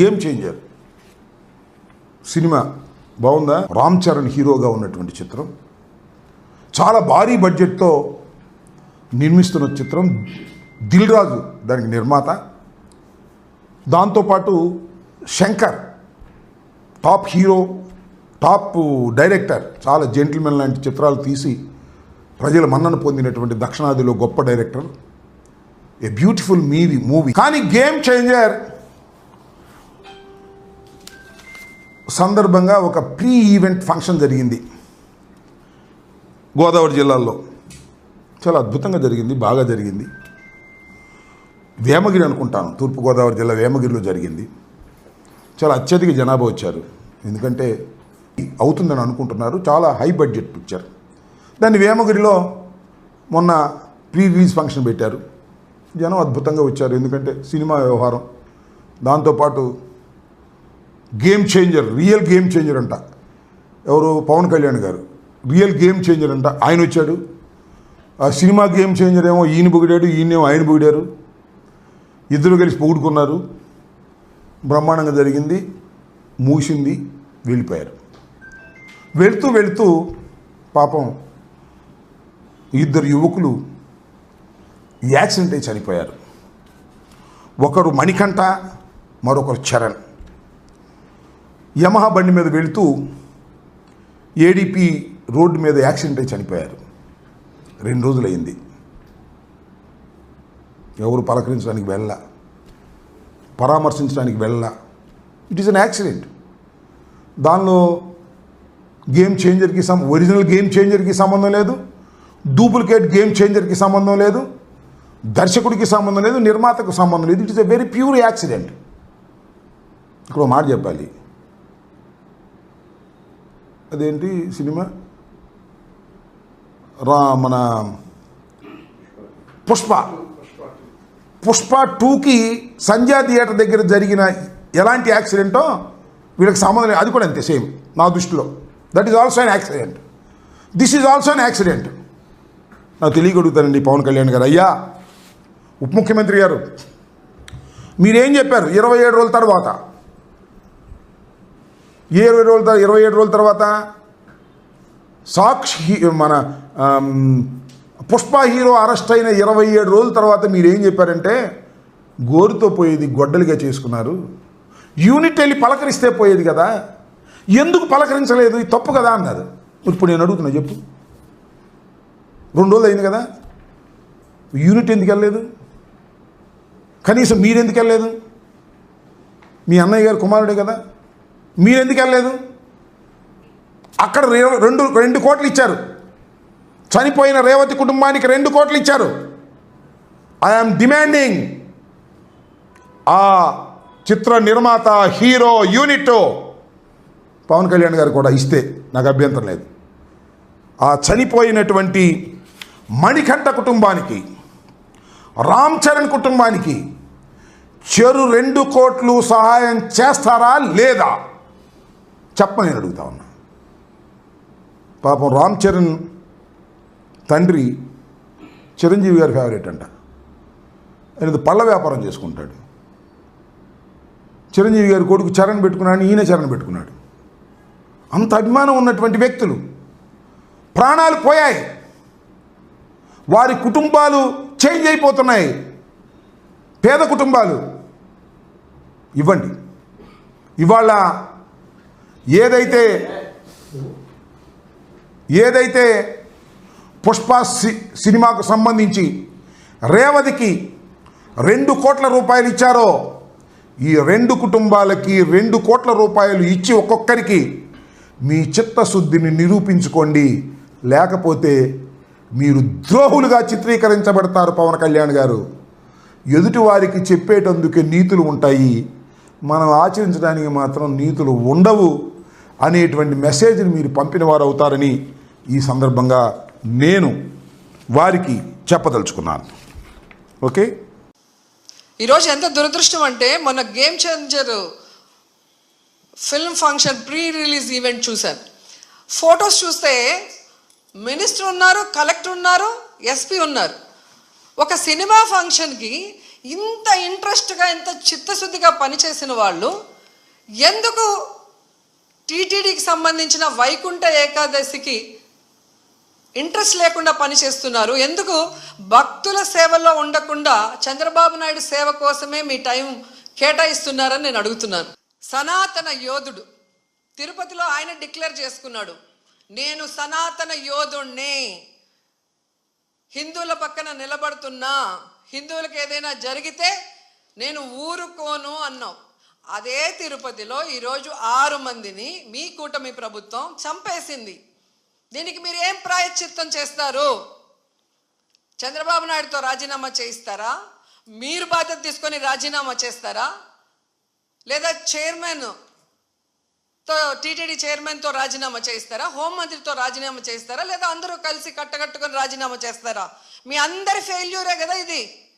Game changer. Cinema బాగుందా? రామ్ చరణ్ హీరోగా ఉన్నటువంటి చిత్రం. చాలా భారీ బడ్జెట్తో నిర్మిస్తున్న చిత్రం దిల్ రాజు దానికి నిర్మాత. దాంతోపాటు Shankar top hero top director చాలా జెంటిల్మెన్ లాంటి చిత్రాలు తీసి ప్రజల మన్నన పొందినటువంటి దక్షిణాదిలో గొప్ప director. A beautiful movie movie. కానీ గేమ్ చేంజర్ సందర్భంగా ఒక ప్రీ ఈవెంట్ ఫంక్షన్ జరిగింది. గోదావరి జిల్లాలో చాలా అద్భుతంగా జరిగింది బాగా జరిగింది. వేమగిరి అనుకుంటాను తూర్పుగోదావరి జిల్లా వేమగిరిలో జరిగింది. చాలా అత్యధిక జనాభా వచ్చారు. ఎందుకంటే అవుతుందని అనుకుంటున్నారు చాలా హై బడ్జెట్ పిక్చర్ దాన్ని వేమగిరిలో మొన్న ప్రీ రిలీజ్ ఫంక్షన్ పెట్టారు. జనం అద్భుతంగా వచ్చారు ఎందుకంటే సినిమా వ్యవహారం. దాంతోపాటు game changer real game changer అంట. ఎవరు? పవన్ కళ్యాణ్ గారు. రియల్ గేమ్ చేంజర్ అంట. ఆయన వచ్చాడు. ఆ సినిమా గేమ్ చేంజర్ ఏమో ఈయన పొగిడాడు ఈయనేమో ఆయన పొగిడారు ఇద్దరు కలిసి పొగుడుకున్నారు. బ్రహ్మాండంగా జరిగింది. మూసింది. వెళ్ళిపోయారు. వెళుతూ వెళుతూ పాపం ఇద్దరు యువకులు యాక్సిడెంట్ అయి చనిపోయారు. ఒకరు మణికంఠ మరొకరు చరణ్. యమహా బండి మీద వెళుతూ ఏడీపీ రోడ్డు మీద యాక్సిడెంట్ అయి చనిపోయారు. రెండు రోజులైంది ఎవరు పలకరించడానికి వెళ్ళ పరామర్శించడానికి వెళ్ళ. ఇట్ ఈస్ అన్ యాక్సిడెంట్ దానిలో గేమ్ చేంజర్కి సం ఒరిజినల్ గేమ్ చేంజర్కి సంబంధం లేదు. డూప్లికేట్ గేమ్ చేంజర్కి సంబంధం లేదు. దర్శకుడికి సంబంధం లేదు నిర్మాతకు సంబంధం లేదు. It is a very pure accident ఇక్కడ మాట చెప్పాలి. అదేంటి సినిమా? రా మన పుష్ప. పుష్ప టూకి సంధ్యా థియేటర్ దగ్గర జరిగిన ఎలాంటి యాక్సిడెంటో వీళ్ళకి సంబంధం లేదు. అది కూడా అంతే సేమ్ నా దృష్టిలో. That is also an accident this is also an accident నాకు తెలియగలుగుతానండి పవన్ కళ్యాణ్ గారు. అయ్యా ఉప ముఖ్యమంత్రి గారు మీరేం చెప్పారు? ఇరవై ఏడు రోజుల తర్వాత ఇరవై రోజుల తర్వాత ఇరవై ఏడు రోజుల తర్వాత సాక్షి హీ- మన పుష్ప హీరో అరెస్ట్ అయిన ఇరవై ఏడు రోజుల తర్వాత మీరు ఏం చెప్పారంటే గోరుతో పోయేది గొడ్డలిగా చేసుకున్నారు. యూనిట్ వెళ్ళి పలకరిస్తే పోయేది కదా. ఎందుకు పలకరించలేదు? ఇది తప్పు కదా అన్నారు. ఇప్పుడు నేను అడుగుతున్నా చెప్పు. రెండు రోజులు అయింది కదా. యూనిట్ ఎందుకు వెళ్ళలేదు? కనీసం మీరెందుకు వెళ్ళలేదు? మీ అన్నయ్య గారు కుమారుడే కదా. మీరెందుకు వెళ్ళలేదు? అక్కడ రెండు రెండు కోట్లు ఇచ్చారు. చనిపోయిన రేవతి కుటుంబానికి రెండు కోట్లు ఇచ్చారు. ఐఎమ్ డిమాండింగ్ ఆ చిత్ర నిర్మాత హీరో యూనిట్ పవన్ కళ్యాణ్ గారు కూడా ఇస్తే నాకు అభ్యంతరం లేదు. ఆ చనిపోయినటువంటి మణికంఠ కుటుంబానికి రామ్ చరణ్ కుటుంబానికి చెరు రెండు కోట్లు సహాయం చేస్తారా లేదా? చెప్పని నేను అడుగుతా ఉన్నా. పాపం రామ్ చరణ్ తండ్రి చిరంజీవి గారి ఫేవరెట్ అంట. ఆయన పళ్ళ వ్యాపారం చేసుకుంటాడు. చిరంజీవి గారి కొడుకు చరణ్ పెట్టుకున్నాడు ఈయన చరణ్ పెట్టుకున్నాడు. అంత అభిమానం ఉన్నటువంటి వ్యక్తులు. ప్రాణాలు పోయాయి. వారి కుటుంబాలు చేంజ్ అయిపోతున్నాయి. పేద కుటుంబాలు. ఇవ్వండి. ఇవాళ ఏదైతే ఏదైతే పుష్ప సి సినిమాకు సంబంధించి రేవతికి రెండు కోట్ల రూపాయలు ఇచ్చారో ఈ రెండు కుటుంబాలకి రెండు కోట్ల రూపాయలు ఇచ్చి ఒక్కొక్కరికి మీ చిత్తశుద్ధిని నిరూపించుకోండి. లేకపోతే మీరు ద్రోహులుగా చిత్రీకరించబడతారు పవన్ కళ్యాణ్ గారు. ఎదుటి వారికి చెప్పేటందుకే నీతులు ఉంటాయి. మనం ఆచరించడానికి మాత్రం నీతులు ఉండవు. అనేటువంటి మెసేజ్ని మీరు పంపిన వారు అవుతారని ఈ సందర్భంగా నేను వారికి చెప్పదలుచుకున్నాను. ఓకే? ఈరోజు ఎంత దురదృష్టం అంటే మొన్న game changer film function pre release event చూశాను. ఫొటోస్ చూస్తే మినిస్టర్ ఉన్నారు కలెక్టర్ ఉన్నారు ఎస్పీ ఉన్నారు. ఒక సినిమా ఫంక్షన్కి ఇంత ఇంట్రెస్ట్గా ఇంత చిత్తశుద్ధిగా పనిచేసిన వాళ్ళు ఎందుకు టీటీడీకి సంబంధించిన వైకుంఠ ఏకాదశికి ఇంట్రెస్ట్ లేకుండా పనిచేస్తున్నారు ఎందుకు? భక్తుల సేవలో ఉండకుండా చంద్రబాబు నాయుడు సేవ కోసమే మీ టైం కేటాయిస్తున్నారని నేను అడుగుతున్నాను. సనాతన యోధుడు తిరుపతిలో ఆయన డిక్లేర్ చేసుకున్నాడు. నేను సనాతన యోధుణ్ణి. హిందువుల పక్కన నిలబడుతున్నా. హిందువులకు ఏదైనా జరిగితే నేను ఊరుకోను అన్నావు. అదే తిరుపతిలో ఈరోజు ఆరు మందిని మీ కూటమి ప్రభుత్వం చంపేసింది. దీనికి మీరు ఏం ప్రాయశ్చిత్తం చేస్తారు? చంద్రబాబు నాయుడుతో రాజీనామా చేయిస్తారా? మీరు బాధ్యత తీసుకొని రాజీనామా చేస్తారా? లేదా చైర్మన్తో టీటీడీ చైర్మన్తో రాజీనామా చేయిస్తారా? హోంమంత్రితో రాజీనామా చేయిస్తారా? లేదా అందరూ కలిసి కట్టకట్టుకొని రాజీనామా చేస్తారా? మీ అందరి ఫెయిల్యూరే కదా ఇది.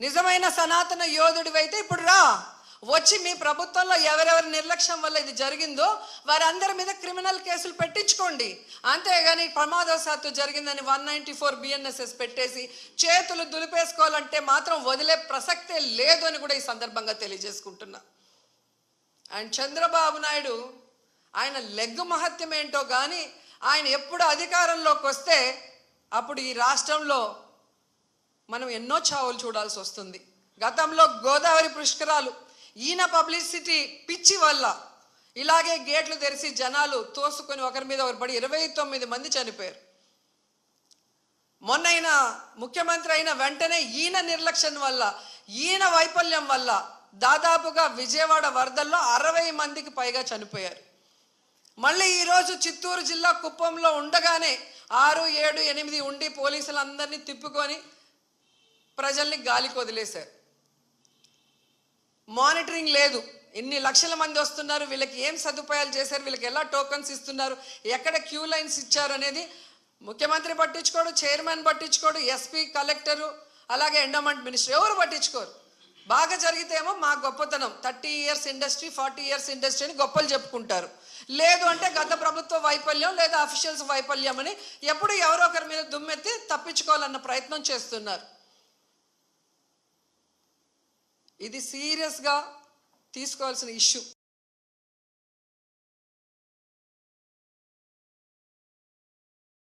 నిజమైన సనాతన యోధుడివైతే ఇప్పుడు రా. వచ్చి మీ ప్రభుత్వంలో ఎవరెవరి నిర్లక్ష్యం వల్ల ఇది జరిగిందో వారందరి మీద క్రిమినల్ కేసులు పెట్టించుకోండి. అంతేగాని ప్రమాదవశాత్తు జరిగిందని వన్ నైంటీ ఫోర్ బిఎన్ఎస్ఎస్ పెట్టేసి చేతులు దులిపేసుకోవాలంటే మాత్రం వదిలే ప్రసక్తే లేదు అని కూడా ఈ సందర్భంగా తెలియజేసుకుంటున్నా. అండ్ చంద్రబాబు నాయుడు ఆయన లెగ్గు మహత్యం ఏంటో కానీ ఆయన ఎప్పుడు అధికారంలోకి వస్తే అప్పుడు ఈ రాష్ట్రంలో మనం ఎన్నో చావులు చూడాల్సి వస్తుంది. గతంలో గోదావరి పుష్కరాలు ఈయన పబ్లిసిటీ పిచ్చి వల్ల. ఇలాగే గేట్లు తెరిచి జనాలు తోసుకొని ఒకరి మీద ఒకరు పడి ఇరవై తొమ్మిది మంది చనిపోయారు. మొన్నైన ముఖ్యమంత్రి అయిన వెంటనే ఈయన నిర్లక్ష్యం వల్ల ఈయన వైఫల్యం వల్ల దాదాపుగా విజయవాడ వరదల్లో అరవై మందికి పైగా చనిపోయారు. మళ్ళీ ఈరోజు చిత్తూరు జిల్లా కుప్పంలో ఉండగానే ఆరు ఏడు ఎనిమిది ఉండి పోలీసులందరినీ తిప్పుకొని ప్రజల్ని గాలికి వదిలేశారు. మానిటరింగ్ లేదు. ఇన్ని లక్షల మంది వస్తున్నారు వీళ్ళకి ఏం సదుపాయాలు చేశారు వీళ్ళకి ఎలా టోకన్స్ ఇస్తున్నారు ఎక్కడ క్యూ లైన్స్ ఇచ్చారు అనేది ముఖ్యమంత్రి పట్టించుకోడు చైర్మన్ పట్టించుకోడు ఎస్పీ కలెక్టరు అలాగే ఎండోమెంట్ మినిస్టర్ ఎవరు పట్టించుకోరు. బాగా జరిగితేమో మా గొప్పతనం. Thirty years industry forty years industry అని గొప్పలు చెప్పుకుంటారు. లేదు అంటే గత ప్రభుత్వ వైఫల్యం లేదా అఫీషియల్స్ వైఫల్యం అని ఎప్పుడు ఎవరో ఒకరి మీద దుమ్మెత్తి తప్పించుకోవాలన్న ప్రయత్నం చేస్తున్నారు. ఇది సీరియస్గా తీసుకోవాల్సిన ఇష్యూ.